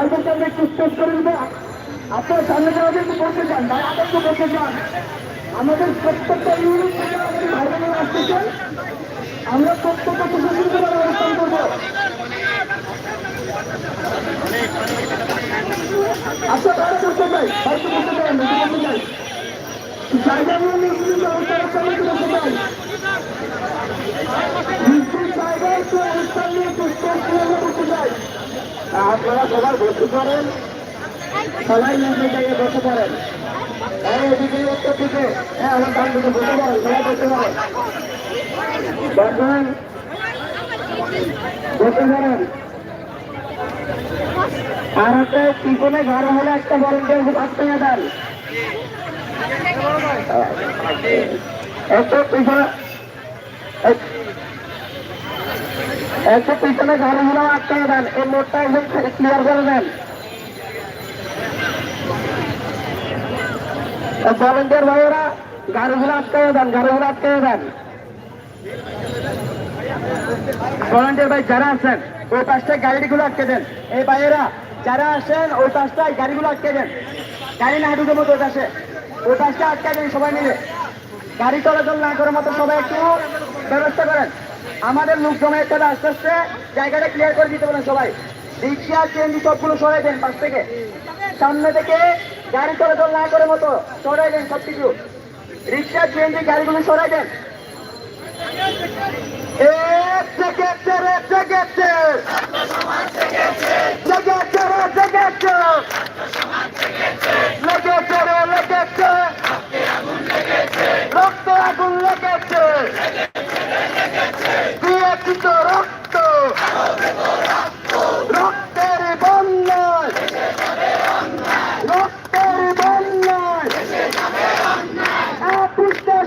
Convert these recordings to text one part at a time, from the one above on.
নিজের সামনে একটু স্টেপ করে দিবে। আপনার সামনে যাওয়া একটু বসে যান ভাই আবার একটু বসে যান, আমাদের প্রত্যেকটা ইউনিট ভাই বোনেরা আসতেছেন আমরা প্রত্যেকটা প্রশাসন করে অবস্থান করব। আচ্ছা যাই বাড়িতে বসে যান বসে যাই জায়গা নিয়ে মুসলিম ব্যবস্থার সামনে একটু বসে যাই নিশ্চিত জায়গায় একটু অবস্থান নিয়ে একটু স্টেপ করে বসে যাই আপনারা সবাই বসে পারেন। সবাই নিজের জায়গায় বসে পড়েন এদিকে উত্তর হ্যাঁ আমার ডান দিকে বসে পড়েন পড়েন পড়েন আর একটা পিছনে ঘর হলে একটা ভলেন্টিয়ার ভাগ দেন। একটু পিছনে একটু পিছনে হলে আটকে দেন, এই মোটটা একদম ক্লিয়ার করে দেন। ভলেন্টিয়ার ভাইয়েরা, গাড়িগুলো আটকে দেন, গাড়িগুলো আটকে দেন। ভলেন্টিয়ার ভাই, যারা আছেন, ওই পাশটায় গাড়িগুলো আটকে দেন। এই ভাইয়েরা, যারা আসেন ওই পাশটায় গাড়িগুলো আটকে দেন। গাড়ি না ঢুকে মতো ওই পাশে ওই পাশটা আটকে দেন সবাই মিলে। গাড়ি চলাচল না করার মতো সবাই একটু ব্যবস্থা করেন। আমাদের লোক জমে করে আস্তে আস্তে জায়গাটা ক্লিয়ার করে দিতে বলেন সবাই। রিক্সা চেঞ্জি সবগুলো সরাই দেন পাশ থেকে। সামনে থেকে গাড়ি চলাচল না করে মতো সরাই দেন সব কিছু রিক্সা চেঞ্জি গাড়িগুলো সরাই দেন। রক্ত আগুন লেগেছে রক্ত। রক্তের বন্যায়। রক্তের বন্যায়।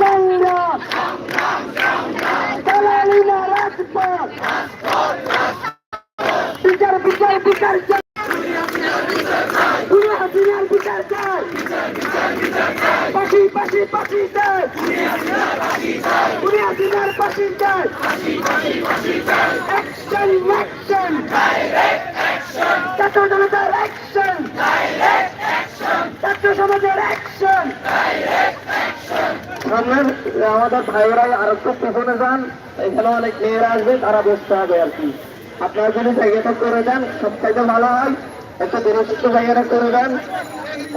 সংগ্রাম। দালালি না রাজপথ। বিচার বিচার বিচার পাশি পাশি পাশি চাই পুরো হাসিনার পাশি চাই অ্যাকশন অ্যাকশন ছাত্র জনতার অ্যাকশন ছাত্র সমাজের অ্যাকশন সামনের আমাদের ভাইয়েরা আর একটু পেছনে যান। এখানে অনেক মেয়েরা আসবে, তারা বসতে হবে আর কি। আপনারা যদি জায়গাটা করে দেন সবচাইতে ভালো হয়। একটু দূরস্থ জায়গাটা করে দেন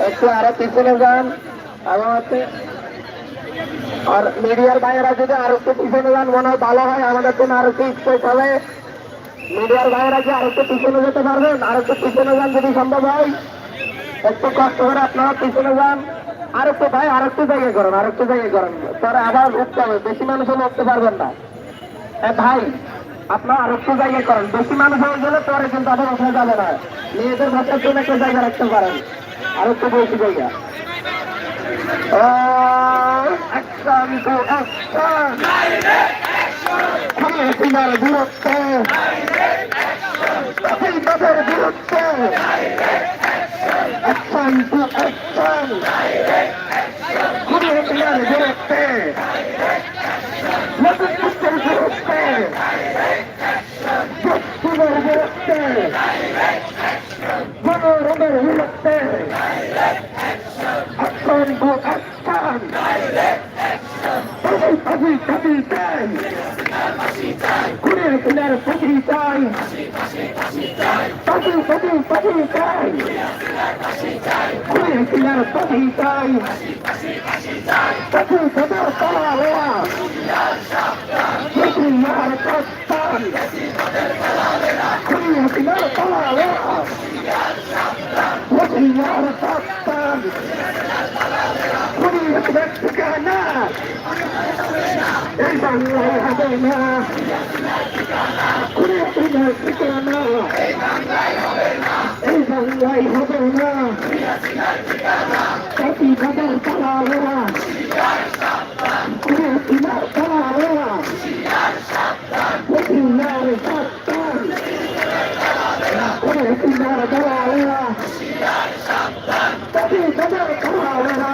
একটু আরও পিছনে যান। আমার আর মিডিয়ার ভাইয়েরা যদি আরও একটু পিছনে যান, মনে হয় ভালো হয়। আমাদের জন্য আরও একটু স্পেস হবে। মিডিয়ার ভাইয়েরা কি আরও একটু পিছনে যেতে পারবেন? আর একটু পিছনে যান যদি সম্ভব হয়। একটু কষ্ট করে আপনারা পিছনে যান। আর একটু ভাই আর একটু জায়গা করেন আর একটু জায়গা করেন। পরে আবার উঠতে হবে। বেশি মানুষ হলে উঠতে পারবেন না। এ ভাই, আপনারা আর একটু জায়গা করেন। বেশি মানুষ হয়ে গেলে পরে কিন্তু আবার ওঠা যাবে না। মেয়েদের ভাষার জন্য একটা জায়গা রাখতে পারেন। আর একটু বেশি জায়গা হাসিনার বিরুদ্ধে তাদের বিরুদ্ধে অ্যাকশন টু অ্যাকশন হাসিনার বিরুদ্ধে চাই ঘুরে কিনার পাখি চাই পাবি পাবি পাবি চাই ঘুরে কিনার পাখি চাই পাখি সদর তলা হওয়া বেশি মার প্রস্থান ঘুরে কিনার তলা হওয়া বেশি মার প্রস্থান ঘুরে কিনার ঠিকানা এই বাংলায় হবে না ঘুরে কিনার ঠিকানা এই বাংলায় হবে না পাখি সদর তলা হওয়া ঘুরে কিনার তলা হওয়া বেশি মার প্রস্থান ঘুরে কিনার তলা হওয়া পাখি সদর তলা হওয়া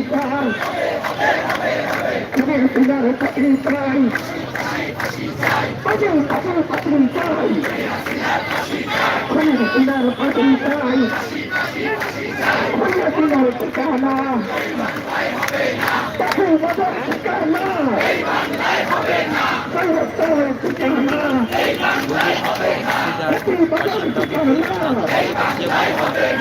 ইসলাম তাদের উদার পাখির চাই তাদের পাখির পাখির চাই খনের উদার পাখির চাই খনের উদার ঠিকানা তাকে মজার ঠিকানা ঠিকানা যাবে জীবন আমার ভাইয়ের রক্ত আমাদের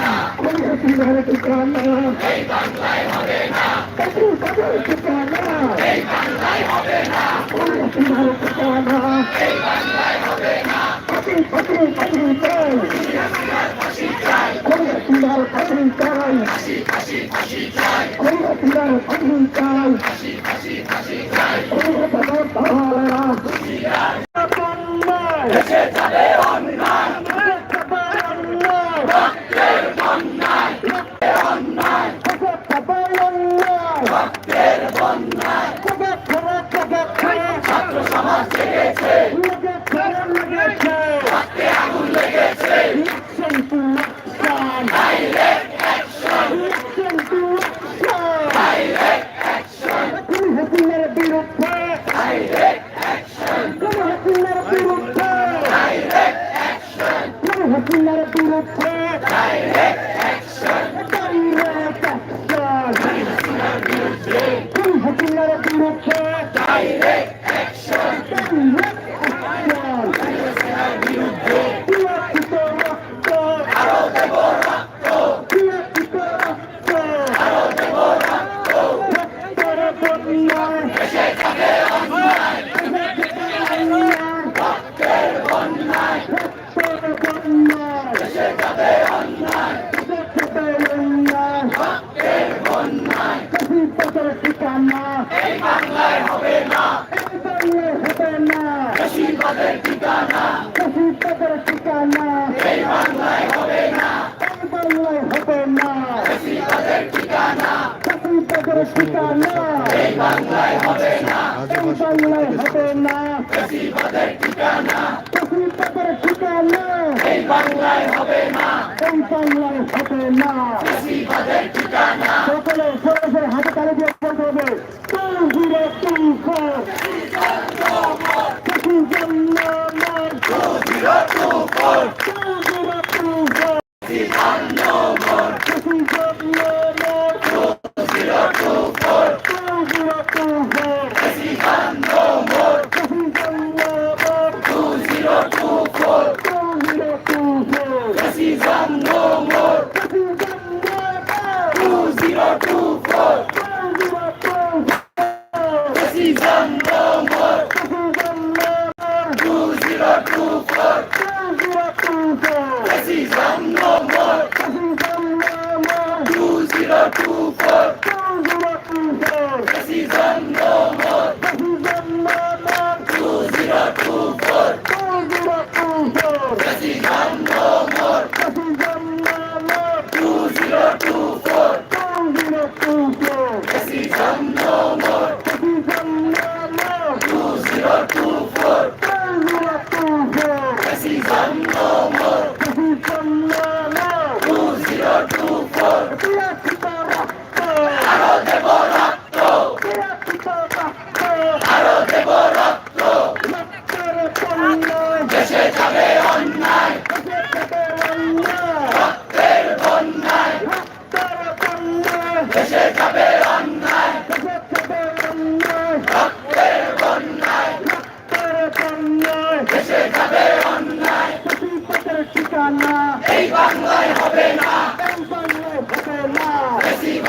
লক্ষ্য বিরুদ্ধে হাসিনার বিরুদ্ধে হাসিনার বিরুদ্ধে ডাইরেক্ট অ্যাকশন হাসিনার বিরুদ্ধে ডাইরেক্ট অ্যাকশন বিরুদ্ধে রক্ত আরও দেব রক্ত রক্ত আরও দেব রক্ত রক্তের বন্যায় এসে যাবে অন্যায় রক্তের বন্যায় রক্তের বন্যায় এসে যাবে অন্যায় এসে যাবে অন্যায় রক্তের বন্যায় কবি পদের ঠিকানা এই বাংলায় হবে না। হবে না পদের ঠিকানা। পদের ঠিকানা। এই বাংলায় হবে না। এই বাংলায় হবে না। পদের ঠিকানা। পদের ঠিকানা। এই বাংলায় হবে না। এই বাংলায় হবে না। কবি ঠিকানা। কবি ঠিকানা। এই বাংলায় হবে না। এই বাংলায় হবে না। কবি ঠিকানা। সকলে সরাসরি হাতে তালে দিয়ে বলতে হবে। টু ফোর কবি জন্ম two zero two four two zero two four কবি জন্ম two zero two four two zero two four কবি জন্ম কবি জন্ম two zero two four two zero two four কবি জন্ম কবি জন্ম two zero two four two zero two কবি জন্ম কবি জন্ম two zero two four two zero two four কবি জন্ম কবি জন্ম two zero two four two zero two four কবি জন্ম কবি জন্ম two zero two four two zero two four কবি জন্ম কবি জন্ম two zero two four two zero two four কবি জন্ম কবি জন্ম two zero two four two zero two four কবি জন্ম কবি জন্ম টু জিরো টু ফোর বিরাটিত রক্ত আরও দেব রক্ত বিরাটিত রক্ত আরও দেব রক্ত রক্তের বন্যায় দেশে যাবে অন্যায় দেশে যাবে অন্যায় রক্তের বন্যায় রক্তের বন্যায় দেশে যাবে অন্যায় দেশে যাবে অন্যায় রক্তের বন্যায় রক্তের বন্যায় দেশে যাবে অন্যায় কবিপদের ঠিকানা এই বাংলায় হবে না এই বাংলায় হবে না